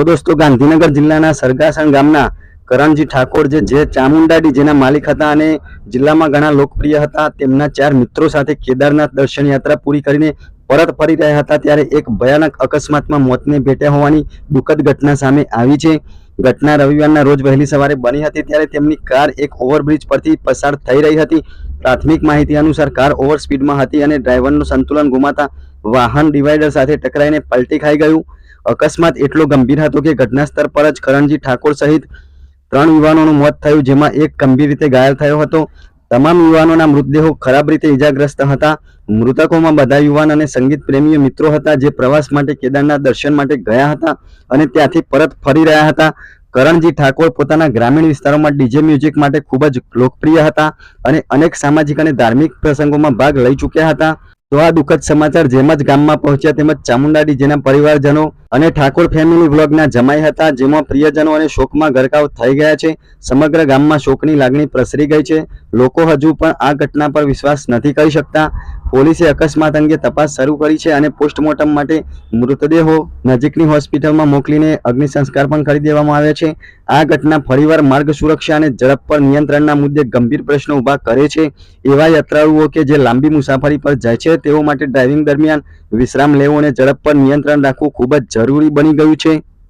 તો દોસ્તો ગાંધીનગર જિલ્લાના સરગાસણ ગામના કરણજી ઠાકોર જે જે ચામુંડાડી જેના માલિક હતા અને જિલ્લામાં ઘણા લોકપ્રિય હતા. તેમના ચાર મિત્રો સાથે કેદારનાથ દર્શન યાત્રા પૂરી કરીને પરત ફરી રહ્યા હતા ત્યારે એક ભયાનક અકસ્માતમાં મોતને ભેટ્યા હોવાની દુઃખદ ઘટના સામે આવી છે. ઘટના રવિવારના રોજ વહેલી સવારે બની હતી ત્યારે તેમની કાર એક ઓવરબ્રિજ પરથી પસાર થઈ રહી હતી. પ્રાથમિક માહિતી અનુસાર કાર ઓવર સ્પીડમાં હતી અને ડ્રાઈવરનું સંતુલન ગુમાતા વાહન ડિવાઈડર સાથે ટકરાઈને પલટી ખાઈ ગયું. અકસ્માત એટલો ગંભીર હતો કે ઘટના સ્થળ પર જ કરણજી ઠાકોર સહિત ત્રણ યુવાનોનું મોત થયું, જેમાં એક ગંભીર રીતે ઘાયલ થયો હતો. તમામ યુવાનોના મૃતદેહો ખરાબ રીતે ઇજાગ્રસ્ત હતા. મૃતકોમાં બધા યુવાન અને સંગીત પ્રેમીઓ મિત્રો હતા, જે પ્રવાસ માટે કેદારનાથ દર્શન માટે ગયા હતા અને ત્યાંથી પરત ફરી રહ્યા હતા. કરણજી ઠાકોર પોતાના ગ્રામીણ વિસ્તારોમાં ડીજે મ્યુઝિક માટે ખૂબ જ લોકપ્રિય હતા અને અનેક સામાજિક અને ધાર્મિક પ્રસંગોમાં ભાગ લઈ ચૂક્યા હતા. તો આ દુઃખદ સમાચાર જેમ જ ગામમાં પહોંચ્યા તેમજ ચામુંડાડી જેના પરિવારજનો અને ઠાકોર ફેમિલી વ્લોગના જમાઈ હતા, જેમાં પ્રિયજનો અને શોકમાં ગરકાવ થઈ ગયા છે. સમગ્ર ગામમાં શોકની લાગણી પ્રસરી ગઈ છે. લોકો હજુ પણ આ ઘટના પર વિશ્વાસ નથી કરી શકતા. પોલીસે અકસ્માત અંગે તપાસ શરૂ કરી છે અને પોસ્ટમોર્ટમ માટે મૃતદેહો નજીકની હોસ્પિટલમાં મોકલીને અગ્નિ સંસ્કાર પણ કરી દેવામાં આવ્યા છે. આ ઘટના ફરીવાર માર્ગ સુરક્ષા અને ઝડપ પર નિયંત્રણના મુદ્દે ગંભીર પ્રશ્નો ઊભા કરે છે. એવા યાત્રાળુઓ કે જે લાંબી મુસાફરી પર જાય છે તેઓ માટે ડ્રાઇવિંગ દરમિયાન વિશ્રામ લેવો અને ઝડપ પર નિયંત્રણ રાખવું ખૂબ જ જરૂરી બની ગયું છે.